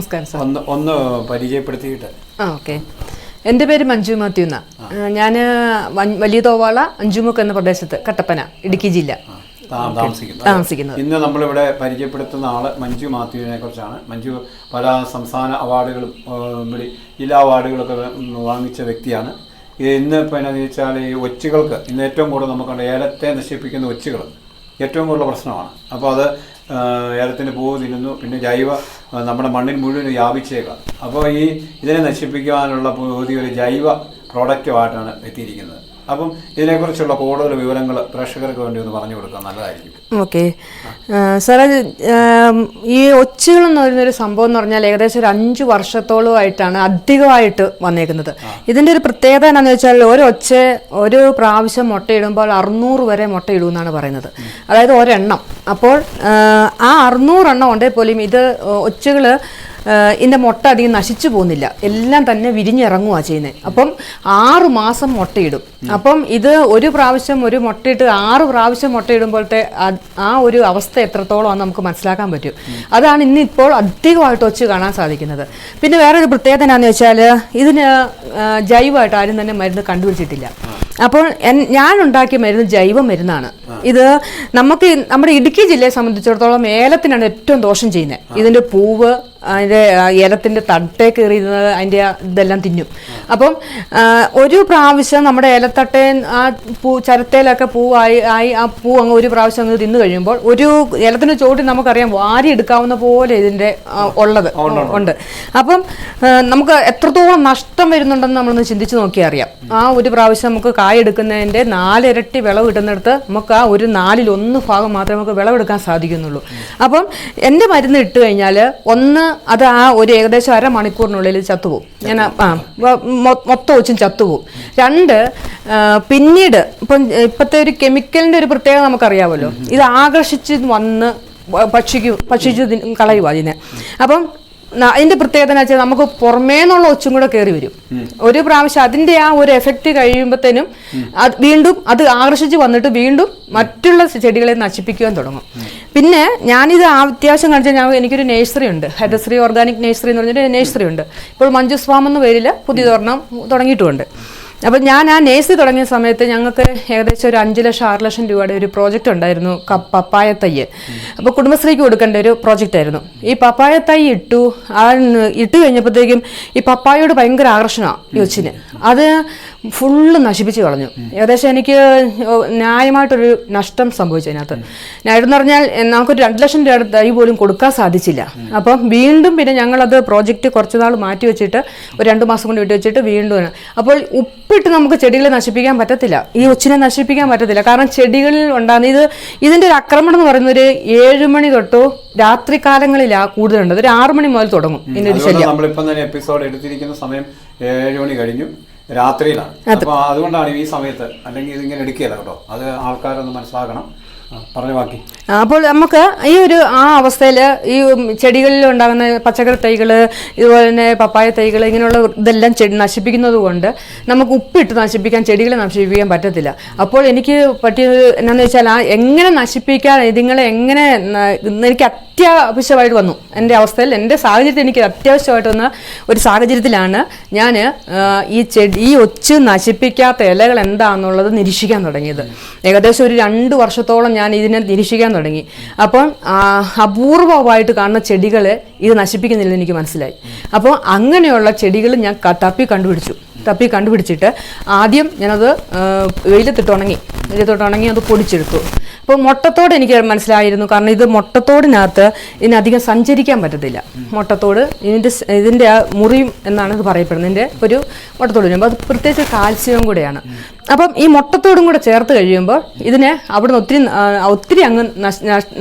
നമസ്കാരം സാർ. ഒന്ന് ഒന്ന് പരിചയപ്പെടുത്തിയിട്ട്. ആ ഓക്കെ. എന്റെ പേര് മഞ്ജു മാത്യു എന്ന. ഞാൻ വലിയ തോവാള അഞ്ചുമുക്ക് എന്ന പ്രദേശത്ത് കട്ടപ്പന ഇടുക്കി ജില്ല. താമസിക്കുന്നത്. ഇന്ന് നമ്മളിവിടെ പരിചയപ്പെടുത്തുന്ന ആൾ മഞ്ജു മാത്യുവിനെ കുറിച്ചാണ്. മഞ്ജു പല സംസ്ഥാന അവാർഡുകളും ജില്ലാ അവാർഡുകളൊക്കെ വാങ്ങിച്ച വ്യക്തിയാണ്. ഇന്ന് പിന്നെ എന്നാന്ന് വെച്ചാൽ ഈ ഒച്ചുകൾക്ക് ഇന്ന് ഏറ്റവും കൂടുതൽ നമുക്കുണ്ട് ഏലത്തെ നശിപ്പിക്കുന്ന ഒച്ചുകൾ ഏറ്റവും കൂടുതൽ പ്രശ്നമാണ്. അപ്പോൾ അത് ഏലത്തിന് പൂവ് തിന്നുന്നു. പിന്നെ ജൈവ നമ്മുടെ മണ്ണിൽ മുഴുവൻ വ്യാപിച്ചേക്കാം. അപ്പോൾ ഈ ഇതിനെ നശിപ്പിക്കാനുള്ള പുതിയൊരു ജൈവ പ്രോഡക്റ്റുമായിട്ടാണ് എത്തിയിരിക്കുന്നത്. അപ്പം ഇതിനെക്കുറിച്ചുള്ള കൂടുതൽ വിവരങ്ങൾ പ്രേക്ഷകർക്ക് വേണ്ടി ഒന്ന് പറഞ്ഞു കൊടുക്കാൻ നല്ലതായിരിക്കും. ഓക്കെ. സാറേ ഈ ഒച്ചുകൾ എന്ന് പറയുന്നൊരു സംഭവം എന്ന് പറഞ്ഞാൽ ഏകദേശം ഒരു അഞ്ച് വർഷത്തോളമായിട്ടാണ് അധികമായിട്ട് വന്നേക്കുന്നത്. ഇതിന്റെ ഒരു പ്രത്യേകത എന്താണെന്ന് വെച്ചാൽ ഒരു ഒച്ച ഒരു പ്രാവശ്യം മുട്ടയിടുമ്പോൾ അറുന്നൂറ് വരെ മുട്ടയിടുമെന്നാണ് പറയുന്നത്. അതായത് ഒരെണ്ണം. അപ്പോൾ ആ, ആ അറുന്നൂറെണ്ണം ഉണ്ടെങ്കിൽ പോലും ഇത് ഒച്ചുകൾ ഇതിന്റെ മുട്ട അധികം നശിച്ചു പോകുന്നില്ല. എല്ലാം തന്നെ വിരിഞ്ഞിറങ്ങുകയാണ് ചെയ്യുന്നത് അപ്പം ആറ് മാസം മുട്ടയിടും. അപ്പം ഇത് ഒരു പ്രാവശ്യം ഒരു മുട്ടയിട്ട് ആറ് പ്രാവശ്യം മുട്ടയിടുമ്പോഴത്തെ ആ- ഒരു അവസ്ഥ എത്രത്തോളം നമുക്ക് മനസ്സിലാക്കാൻ പറ്റും. അതാണ് ഇന്ന് ഇപ്പോൾ അധികമായിട്ട് വെച്ച് കാണാൻ സാധിക്കുന്നത്. പിന്നെ വേറൊരു പ്രത്യേകത എന്നാന്ന് വെച്ചാൽ ഇതിന് ജൈവമായിട്ട് ആരും തന്നെ മരുന്ന് കണ്ടുപിടിച്ചിട്ടില്ല. അപ്പോൾ ഞാൻ ഉണ്ടാക്കിയ മരുന്ന് ജൈവ മരുന്നാണ്. ഇത് നമുക്ക് നമ്മുടെ ഇടുക്കി ജില്ലയെ സംബന്ധിച്ചിടത്തോളം ഏലത്തിനാണ് ഏറ്റവും ദോഷം ചെയ്യുന്നത് ഇതിന്റെ പൂവ് അതിന്റെ ഏലത്തിന്റെ തട്ടെ കയറിയിരുന്നത് അതിന്റെ ഇതെല്ലാം തിന്നും. അപ്പം ഒരു പ്രാവശ്യം നമ്മുടെ ഏലത്തട്ടേ ആ പൂ ചരത്തേലൊക്കെ പൂവായി ആയി ആ പൂ അങ്ങ് ഒരു പ്രാവശ്യം അങ്ങ് തിന്നു കഴിയുമ്പോൾ ഒരു ഏലത്തിന്റെ ചോട്ടി നമുക്കറിയാം വാരി എടുക്കാവുന്ന പോലെ ഇതിന്റെ ഉള്ളത്. ഉണ്ട് അപ്പം നമുക്ക് എത്രത്തോളം നഷ്ടം വരുന്നുണ്ടെന്ന് നമ്മളൊന്ന് ചിന്തിച്ച് നോക്കിയാൽ അറിയാം. ആ ഒരു പ്രാവശ്യം നമുക്ക് കായ എടുക്കുന്നതിന്റെ നാലിരട്ടി വിളവ് കിട്ടുന്നിടത്ത് നമുക്ക് ആ ഒരു നാലിൽ ഒന്ന് ഭാഗം മാത്രമേ നമുക്ക് വിളവെടുക്കാൻ സാധിക്കുന്നുള്ളൂ. അപ്പം എന്റെ മരുന്ന് ഇട്ട് കഴിഞ്ഞാൽ ഒന്ന് അത് ആ ഒരു ഏകദേശം അരമണിക്കൂറിനുള്ളിൽ ചത്തുപോകും. ഞാൻ ആ- മൊത്തം ഒച്ചും ചത്തുപോകും. രണ്ട് പിന്നീട് ഇപ്പം ഇപ്പോഴത്തെ ഒരു കെമിക്കലിന്റെ ഒരു പ്രത്യേകത നമുക്കറിയാമല്ലോ. ഇത് ആകർഷിച്ച് വന്ന് ഭക്ഷിക്കും ഭക്ഷിച്ച് കളയുക അതിനെ അപ്പം അതിന്റെ പ്രത്യേകത എന്ന് വെച്ചാൽ നമുക്ക് പുറമേ നിന്നുള്ള ഒച്ചും കൂടെ കയറി വരും. ഒരു പ്രാവശ്യം അതിന്റെ ആ ഒരു എഫക്റ്റ് കഴിയുമ്പോഴത്തേനും അത് വീണ്ടും അത് ആകർഷിച്ച് വന്നിട്ട് വീണ്ടും മറ്റുള്ള ചെടികളെ നശിപ്പിക്കുവാൻ തുടങ്ങും. പിന്നെ ഞാനിത് അത്യാവശ്യം കാണിച്ചാൽ ഞാൻ എനിക്കൊരു നേഴ്സറി ഉണ്ട്. ഹരിതശ്രീ ഓർഗാനിക് നേഴ്സറി എന്ന് പറഞ്ഞിട്ട് നേഴ്സറി ഉണ്ട്. ഇപ്പോൾ മഞ്ജുസ് ഫാം എന്ന പേരിൽ പുതിയതൊരെണ്ണം തുടങ്ങിയിട്ടുമുണ്ട്. അപ്പം ഞാൻ ആ നേഴ്സറി തുടങ്ങിയ സമയത്ത് ഞങ്ങൾക്ക് ഏകദേശം ഒരു അഞ്ച് ലക്ഷം ആറ് ലക്ഷം രൂപയുടെ ഒരു പ്രോജക്റ്റ് ഉണ്ടായിരുന്നു പപ്പായ തയ്യ് അപ്പോൾ കുടുംബശ്രീക്ക് കൊടുക്കേണ്ട ഒരു പ്രോജക്റ്റ് ആയിരുന്നു. ഈ പപ്പായ തൈ ഇട്ടു ആ ഇട്ട് കഴിഞ്ഞപ്പോഴത്തേക്കും ഈ പപ്പായയോട് ഭയങ്കര ആകർഷണമാണ് യോച്ചിന്. അത് ഫുള്ള് നശിപ്പിച്ച് കളഞ്ഞു. ഏകദേശം എനിക്ക് ന്യായമായിട്ടൊരു നഷ്ടം സംഭവിച്ചു അതിനകത്ത്. ന്യായം എന്ന് പറഞ്ഞാൽ നമുക്കൊരു രണ്ട് ലക്ഷം രൂപ തൈ പോലും കൊടുക്കാൻ സാധിച്ചില്ല. അപ്പം വീണ്ടും പിന്നെ ഞങ്ങളത് പ്രോജക്റ്റ് കുറച്ച് നാൾ മാറ്റി വെച്ചിട്ട് ഒരു രണ്ട് മാസം കൊണ്ട് വിട്ടു വെച്ചിട്ട് വീണ്ടും. അപ്പോൾ ഉപ്പിട്ട് നമുക്ക് ചെടികളെ നശിപ്പിക്കാൻ പറ്റത്തില്ല. ഈ ഒച്ചിനെ നശിപ്പിക്കാൻ പറ്റത്തില്ല. കാരണം ചെടികളിൽ ഉണ്ടാകുന്ന ഇത് ഇതിന്റെ ഒരു ആക്രമണം എന്ന് പറയുന്ന ഒരു ഏഴ് മണി തൊട്ടോ രാത്രി കാലങ്ങളിലാണ് കൂടുതലുണ്ട് ഒരു ആറു മണി മുതൽ തുടങ്ങും. ഇതിന്റെ ഒരു ശല്യം. നമ്മളിപ്പം തന്നെ എപ്പിസോഡ് എടുത്തിരിക്കുന്ന സമയം ഏഴ് മണി കഴിഞ്ഞു. രാത്രിയിലാണ്. അപ്പൊ അതുകൊണ്ടാണ് ഈ സമയത്ത് അല്ലെങ്കിൽ ഇതിങ്ങനെ എടുക്കുകയില്ല കേട്ടോ. അത് ആൾക്കാരൊന്ന് മനസ്സിലാക്കണം. അപ്പോൾ നമുക്ക് ഈ ഒരു ആ അവസ്ഥയിൽ ഈ ചെടികളിൽ ഉണ്ടാകുന്ന പച്ചക്കറി തൈകൾ ഇതുപോലെ തന്നെ പപ്പായ തൈകൾ ഇങ്ങനെയുള്ള ഇതെല്ലാം ചെടി നശിപ്പിക്കുന്നത് കൊണ്ട് നമുക്ക് ഉപ്പിട്ട് നശിപ്പിക്കാൻ ചെടികളെ നശിപ്പിക്കാൻ പറ്റത്തില്ല. അപ്പോൾ എനിക്ക് പറ്റിയത് എന്നാന്ന് വെച്ചാൽ ആ എങ്ങനെ നശിപ്പിക്കാൻ ഇതിങ്ങളെ എങ്ങനെ എനിക്ക് അത്യാവശ്യമായിട്ട് വന്നു. എന്റെ അവസ്ഥയിൽ എന്റെ സാഹചര്യത്തിൽ എനിക്ക് അത്യാവശ്യമായിട്ട് വന്ന ഒരു സാഹചര്യത്തിലാണ് ഞാൻ ഈ ചെടി ഈ ഒച്ച് നശിപ്പിക്കാത്ത ഇലകൾ എന്താണെന്നുള്ളത് നിരീക്ഷിക്കാൻ തുടങ്ങിയത്. ഏകദേശം ഒരു രണ്ട് വർഷത്തോളം ഞാൻ ഇതിനെ നിരീക്ഷിക്കാൻ തുടങ്ങി. അപ്പം അപൂർവമായിട്ട് കാണുന്ന ചെടികളെ ഇത് നശിപ്പിക്കുന്നില്ലെന്ന് എനിക്ക് മനസ്സിലായി. അപ്പോൾ അങ്ങനെയുള്ള ചെടികൾ ഞാൻ തപ്പി കണ്ടുപിടിച്ചു. തപ്പി കണ്ടുപിടിച്ചിട്ട് ആദ്യം ഞാനത് വെയിലത്തിട്ട് ഉണങ്ങി. വെയിലത്തിട്ട് ഉണങ്ങി അത് പൊടിച്ചെടുത്തു. അപ്പോൾ മുട്ടത്തോട് എനിക്ക് മനസ്സിലായിരുന്നു. കാരണം ഇത് മുട്ടത്തോടിനകത്ത് ഇതിനധികം സഞ്ചരിക്കാൻ പറ്റത്തില്ല. മുട്ടത്തോട് ഇതിന്റെ ഇതിന്റെ ആ മുറിയും എന്നാണ് ഇത് പറയപ്പെടുന്നത്. ഇതിന്റെ ഒരു മുട്ടത്തോട് വരുമ്പോൾ അത് പ്രത്യേകിച്ച് കാൽസ്യവും കൂടെയാണ്. അപ്പം ഈ മുട്ടത്തോടും കൂടെ ചേർത്ത് കഴിയുമ്പോൾ ഇതിനെ അവിടുന്ന് ഒത്തിരി ഒത്തിരി അങ്ങ്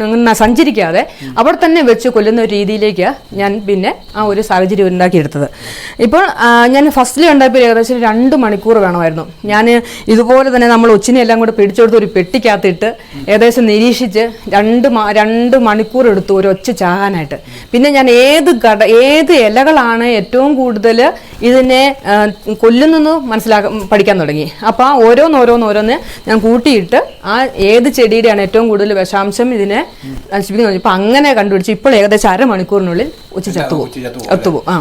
അങ്ങ് സഞ്ചരിക്കാതെ അവിടെ തന്നെ വെച്ച് കൊല്ലുന്ന ഒരു രീതിയിലേക്ക് ഞാൻ പിന്നെ ആ ഒരു സാഹചര്യം ഉണ്ടാക്കിയെടുത്തത്. ഇപ്പോൾ ഞാൻ ഫസ്റ്റിൽ ഉണ്ടായപ്പോൾ ഏകദേശം രണ്ട് മണിക്കൂർ വേണമായിരുന്നു. ഞാൻ ഇതുപോലെ തന്നെ നമ്മൾ ഒച്ചിനെ എല്ലാം കൂടെ പിടിച്ചെടുത്ത് ഒരു പെട്ടിക്കകത്തിട്ട് ഏകദേശം നിരീക്ഷിച്ച് രണ്ട് രണ്ട് മണിക്കൂർ എടുത്തു ഒരു ഒച്ച ചാകാനായിട്ട്. പിന്നെ ഞാൻ ഏത് കട ഏത് ഇലകളാണ് ഏറ്റവും കൂടുതൽ ഇതിനെ കൊല്ലുന്നു മനസ്സിലാക്കാൻ പഠിക്കാൻ തുടങ്ങി. അപ്പോൾ ആ ഓരോന്ന് ഓരോന്ന് ഓരോന്ന് ഞാൻ കൂട്ടിയിട്ട് ആ ഏത് ചെടിയുടെയാണ് ഏറ്റവും കൂടുതൽ വിഷാംശം ഇതിനെ നശിപ്പിക്കുന്നത് ഇപ്പം അങ്ങനെ കണ്ടുപിടിച്ച് ഇപ്പോൾ ഏകദേശം അരമണിക്കൂറിനുള്ളിൽ ഉച്ച ചത്തുപോകും. ആ.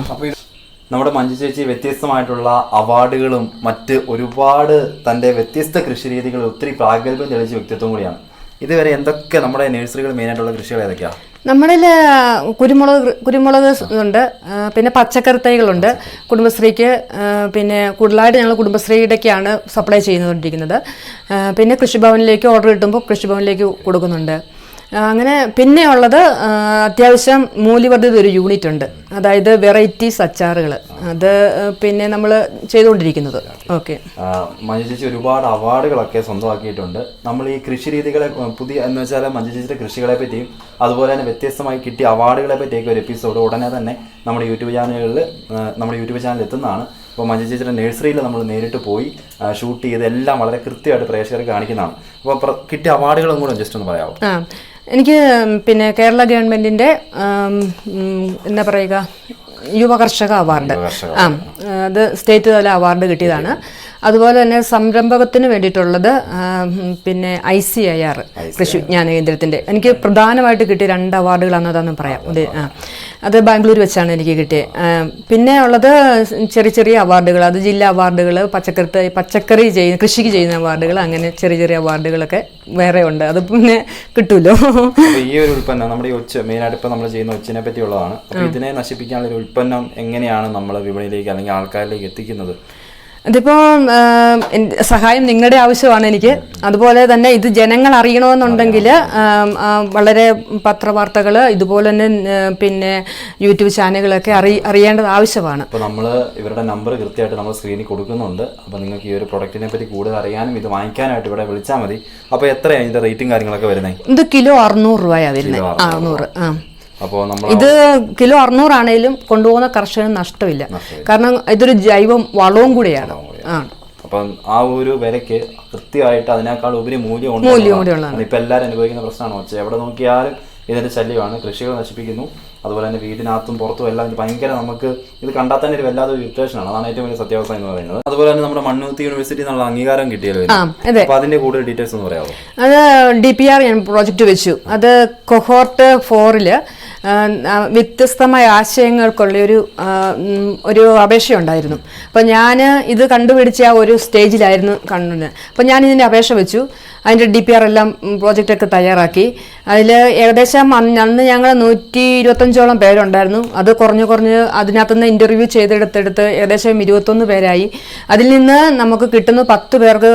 നമ്മുടെ മഞ്ജു ചേച്ചി വ്യത്യസ്തമായിട്ടുള്ള അവാർഡുകളും മറ്റ് ഒരുപാട് തന്റെ വ്യത്യസ്ത കൃഷി രീതികളും ഒത്തിരി പ്രാഗൽഭ്യം തെളിയിച്ച വ്യക്തിത്വം കൂടിയാണ്. ഇതുവരെ എന്തൊക്കെ നമ്മുടെ നഴ്സറികൾ മെയിനായിട്ടുള്ള കൃഷികൾ ഏതൊക്കെയാ? നമ്മുടെ കുരുമുളക് കുരുമുളക് ഉണ്ട്. പിന്നെ പച്ചക്കറി തൈകളുണ്ട് കുടുംബശ്രീക്ക് പിന്നെ കൂടുതലായിട്ട് ഞങ്ങൾ കുടുംബശ്രീയുടെയൊക്കെയാണ് സപ്ലൈ ചെയ്യുന്നുകൊണ്ടിരിക്കുന്നത് പിന്നെ കൃഷിഭവനിലേക്ക് ഓർഡർ കിട്ടുമ്പോൾ കൃഷിഭവനിലേക്ക് കൊടുക്കുന്നുണ്ട്. അങ്ങനെ പിന്നെയുള്ളത് അത്യാവശ്യം മൂല്യവർദ്ധിത ഒരു യൂണിറ്റ് ഉണ്ട്. അതായത് വെറൈറ്റീസ് അച്ചാറുകൾ അത് പിന്നെ നമ്മൾ ചെയ്തുകൊണ്ടിരിക്കുന്നത്. ഓക്കെ മഞ്ജു ചേച്ചി ഒരുപാട് അവാർഡുകളൊക്കെ സ്വന്തമാക്കിയിട്ടുണ്ട്. നമ്മൾ ഈ കൃഷി രീതികളെ പുതിയ എന്ന് വെച്ചാൽ മഞ്ജു ചേച്ചിയുടെ കൃഷികളെ പറ്റിയും അതുപോലെ തന്നെ വ്യത്യസ്തമായി കിട്ടിയ അവാർഡുകളെ പറ്റിയൊക്കെ ഒരു എപ്പിസോഡ് ഉടനെ തന്നെ നമ്മുടെ യൂട്യൂബ് ചാനലുകളിൽ നമ്മുടെ യൂട്യൂബ് ചാനലിൽ എത്തുന്നതാണ്. അപ്പോൾ മഞ്ജു ചേച്ചിയുടെ നഴ്സറിയിൽ നമ്മൾ നേരിട്ട് പോയി ഷൂട്ട് ചെയ്ത് എല്ലാം വളരെ കൃത്യമായിട്ട് പ്രേക്ഷകർ കാണിക്കുന്നതാണ്. അപ്പോൾ കിട്ടിയ അവാർഡുകളും കൂടെ ജസ്റ്റ് ഒന്ന് പറയാമോ എനിക്ക് പിന്നെ കേരള ഗവൺമെന്റിന്റെ എന്താ പറയുക യുവകർഷക അവാർഡ്. ആ അത് സ്റ്റേറ്റ് തല അവാർഡ് കിട്ടിയതാണ്. അതുപോലെ തന്നെ സംരംഭകത്തിന് വേണ്ടിയിട്ടുള്ളത് പിന്നെ ഐ സി ഐ ആർ കൃഷി വിജ്ഞാന കേന്ദ്രത്തിന്റെ. എനിക്ക് പ്രധാനമായിട്ട് കിട്ടിയ രണ്ട് അവാർഡുകളാണ് അതാണെന്ന് പറയാം. അത് ബാംഗ്ലൂർ വെച്ചാണ് എനിക്ക് കിട്ടിയത് പിന്നെ ഉള്ളത് ചെറിയ ചെറിയ അവാർഡുകൾ അത് ജില്ലാ അവാർഡുകൾ പച്ചക്കറി പച്ചക്കറി ചെയ്യുന്ന കൃഷിക്ക് ചെയ്യുന്ന അവാർഡുകൾ അങ്ങനെ ചെറിയ ചെറിയ അവാർഡുകളൊക്കെ വേറെ ഉണ്ട്. അത് പിന്നെ കിട്ടുമല്ലോ ഈ ഒരു ഉൽപ്പന്നം നമ്മുടെ ഒച്ച മെയിനായിട്ട് ഇപ്പം നമ്മൾ ചെയ്യുന്ന ഒച്ചിനെ പറ്റിയുള്ളതാണ്. അപ്പോൾ ഇതിനെ നശിപ്പിക്കാനുള്ള ഒരു ഉൽപ്പന്നം എങ്ങനെയാണ് നമ്മൾ വിപണിയിലേക്ക് അല്ലെങ്കിൽ ആൾക്കാരിലേക്ക് എത്തിക്കുന്നത്? ഇതിപ്പോ സഹായം നിങ്ങളുടെ ആവശ്യമാണ് എനിക്ക്. അതുപോലെ തന്നെ ഇത് ജനങ്ങൾ അറിയണമെന്നുണ്ടെങ്കിൽ വളരെ പത്രവാർത്തകൾ ഇതുപോലെ തന്നെ പിന്നെ യൂട്യൂബ് ചാനലുകളൊക്കെ അറി അറിയേണ്ടത് ആവശ്യമാണ്. അപ്പോൾ നമ്മൾ ഇവരുടെ നമ്പർ കൃത്യമായിട്ട് നമ്മൾ സ്ക്രീനിൽ കൊടുക്കുന്നുണ്ട്. അപ്പോൾ നിങ്ങൾക്ക് ഈ ഒരു പ്രൊഡക്റ്റിനെ പറ്റി കൂടുതൽ അറിയാനും ഇത് വാങ്ങിക്കാനായിട്ട് ഇവിടെ വിളിച്ചാൽ മതി. അപ്പോൾ എത്രയാണ് ഇതിന്റെ റേറ്റും കാര്യങ്ങളൊക്കെ വരുന്നത് ഇത് കിലോ അറുന്നൂറ് രൂപയാണ് വരുന്നത് അറുന്നൂറ്. ആ. അപ്പോൾ നമ്മൾ ഇത് കിലോ അറുന്നൂറാണേലും കൊണ്ടുപോകുന്ന കർഷകന് നഷ്ടമില്ല. കാരണം ഇതൊരു ജൈവ വളവും കൂടിയാണ്. ആ അപ്പം ആ ഒരു വിലയ്ക്ക് കൃത്യമായിട്ട് അതിനേക്കാൾ ഉപരി മൂല്യം മൂല്യം. ഇപ്പൊ എല്ലാവരും അനുഭവിക്കുന്ന പ്രശ്നമാണ്. ഒച്ച എവിടെ നോക്കിയാലും ഇതിന്റെ ശല്യമാണ്. കൃഷികൾ നശിപ്പിക്കുന്നു. അതുപോലെ തന്നെ വീടിനകത്തും പുറത്തും എല്ലാം ഭയങ്കര നമുക്ക് ഇത് കണ്ടാൽ തന്നെ ഒരു വല്ലാതെ ആണ്. അതാണ് ഏറ്റവും വലിയ സത്യാവസ്ഥ എന്ന് പറയുന്നത്. അതുപോലെ തന്നെ നമ്മുടെ മണ്ണൂത്തി യൂണിവേഴ്സിറ്റി എന്നുള്ള അംഗീകാരം കിട്ടിയല്ലോ അപ്പൊ അതിന്റെ കൂടുതൽ ഡീറ്റെയിൽസ് ഒന്ന് പറയാമോ? അത് ഡി പി ആർ ഞാൻ പ്രോജക്റ്റ് വെച്ചു. അത് കൊഹോർട്ട് ഫോറിൽ വ്യത്യസ്തമായ ആശയങ്ങൾക്കുള്ള ഒരു ഒരു അപേക്ഷയുണ്ടായിരുന്നു. അപ്പോൾ ഞാൻ ഇത് കണ്ടുപിടിച്ച ആ ഒരു സ്റ്റേജിലായിരുന്നു കണ്ടത്. അപ്പോൾ ഞാൻ ഇതിന്റെ അപേക്ഷ വെച്ചു. അതിന്റെ ഡി പി ആർ എല്ലാം പ്രോജക്റ്റൊക്കെ തയ്യാറാക്കി. അതിൽ ഏകദേശം അന്ന് ഞങ്ങൾ നൂറ്റി ഇരുപത്തഞ്ചോളം പേരുണ്ടായിരുന്നു. അത് കുറഞ്ഞ് കുറഞ്ഞ് അതിനകത്തുനിന്ന് ഇന്റർവ്യൂ ചെയ്തെടുത്തെടുത്ത് ഏകദേശം ഇരുപത്തൊന്ന് പേരായി. അതിൽ നിന്ന് നമുക്ക് കിട്ടുന്ന പത്ത് പേർക്ക്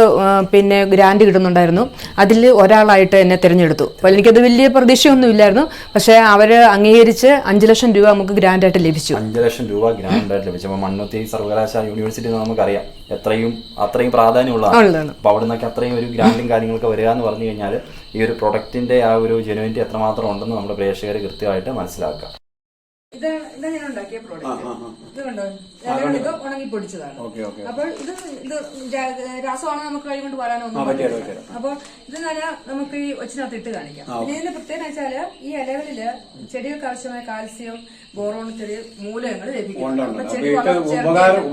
പിന്നെ ഗ്രാൻഡ് കിട്ടുന്നുണ്ടായിരുന്നു. അതിൽ ഒരാളായിട്ട് എന്നെ തിരഞ്ഞെടുത്തു. അപ്പോൾ എനിക്കത് വലിയ പ്രതീക്ഷയൊന്നുമില്ലായിരുന്നു. പക്ഷേ അവർ അംഗീകരിച്ച് അഞ്ച് ലക്ഷം രൂപ നമുക്ക് ഗ്രാൻഡായിട്ട് ലഭിച്ചു. അഞ്ച് ലക്ഷം രൂപ ഗ്രാൻഡ് ആയിട്ട് ലഭിച്ചു. അപ്പൊ മണ്ണുത്തി സർവകലാശാല യൂണിവേഴ്സിറ്റി എന്ന് നമുക്കറിയാം എത്രയും അത്രയും പ്രാധാന്യമുള്ളതാണ്. അപ്പോൾ അപ്പൊ അവിടെ നിന്നൊക്കെ അത്രയും ഒരു ഗ്രാൻഡും കാര്യങ്ങളൊക്കെ വരിക എന്ന് പറഞ്ഞു കഴിഞ്ഞാൽ ഈ ഒരു പ്രൊഡക്റ്റിന്റെ ആ ഒരു ജെനുവിറ്റി എത്രമാത്രം ഉണ്ടെന്ന് നമ്മുടെ പ്രേക്ഷകർ കൃത്യമായിട്ട് മനസ്സിലാക്കുക. ഇത് ഇത് ഞാൻ ഉണ്ടാക്കിയ പ്രോഡക്റ്റ് ഇത് കണ്ടോ? ഇത് ഉണങ്ങി പൊടിച്ചതാണ്. അപ്പോൾ ഇത് ഇത് രാസമാണ് നമുക്ക് കൈ കൊണ്ട് വരാനൊന്നും പറ്റില്ല, അപ്പോൾ ഇത് ഞാൻ നമുക്ക് ഈ ഒച്ചിനകത്ത് ഇട്ട് കാണിക്കാം. പിന്നെ ഇതിന്റെ പ്രത്യേകത വെച്ചാൽ ഈ ഇലകളിൽ ചെടികൾക്ക് ആവശ്യമായ കാൽസ്യം ബോറോൺ ചെറിയ മൂലകങ്ങൾ ലഭിക്കും. ഉണ്ട്, ഉണ്ട്. അപ്പൊ അപ്പൊ ചെടി ഇത് വളർച്ച- ഉപകാരം-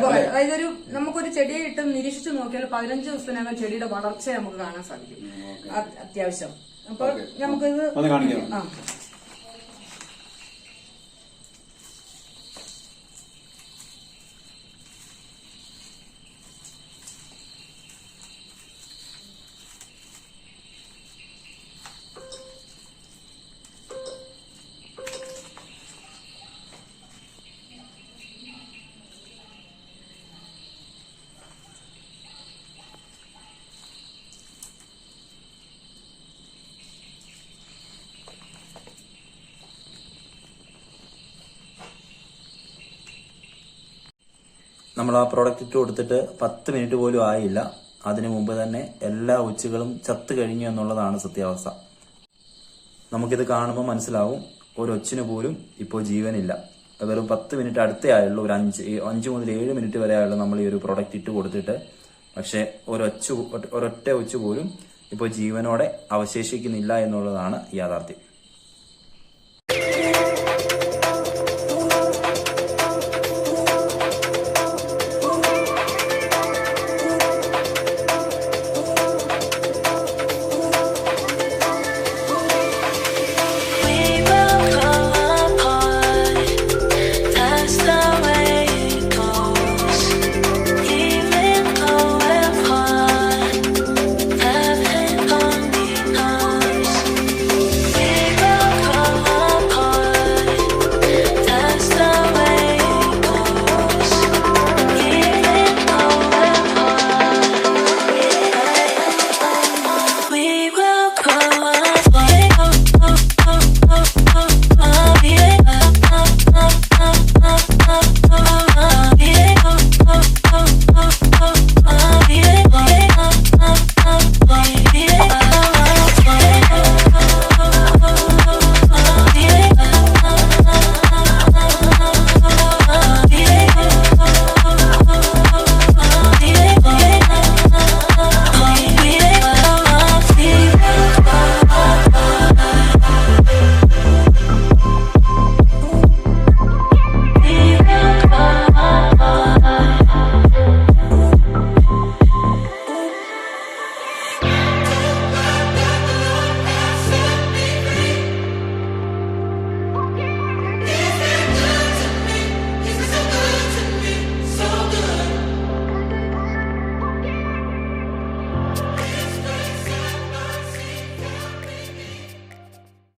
ഉപകാരം. അതായത് ഒരു നമുക്കൊരു ചെടിയെ ഇട്ട് നിരീക്ഷിച്ച് നോക്കിയാൽ പതിനഞ്ച് ദിവസത്തിനകം ചെടിയുടെ വളർച്ച നമുക്ക് കാണാൻ സാധിക്കും. അത് അത്യാവശ്യം. അപ്പോൾ നമുക്കിത് ആ. നമ്മൾ ആ പ്രോഡക്റ്റ് ഇട്ട് കൊടുത്തിട്ട് പത്ത് മിനിറ്റ് പോലും ആയില്ല. അതിനു മുമ്പ് തന്നെ എല്ലാ ഉച്ചകളും ചത്തു കഴിഞ്ഞു എന്നുള്ളതാണ് സത്യാവസ്ഥ. നമുക്കിത് കാണുമ്പോൾ മനസ്സിലാവും ഒരു ഒച്ചിന് പോലും ഇപ്പോൾ ജീവനില്ല. വെറും പത്ത് മിനിറ്റ് അടുത്തേ ആയുള്ളൂ ഒരു അഞ്ച് അഞ്ച് മുതൽ ഏഴ് മിനിറ്റ് വരെ ആയുള്ളൂ നമ്മൾ ഈ ഒരു പ്രോഡക്റ്റ് ഇട്ട് കൊടുത്തിട്ട്. പക്ഷെ ഒരൊച്ച ഒരൊറ്റ ഒച്ച് പോലും ഇപ്പോൾ ജീവനോടെ അവശേഷിക്കുന്നില്ല എന്നുള്ളതാണ് യാഥാർത്ഥ്യം.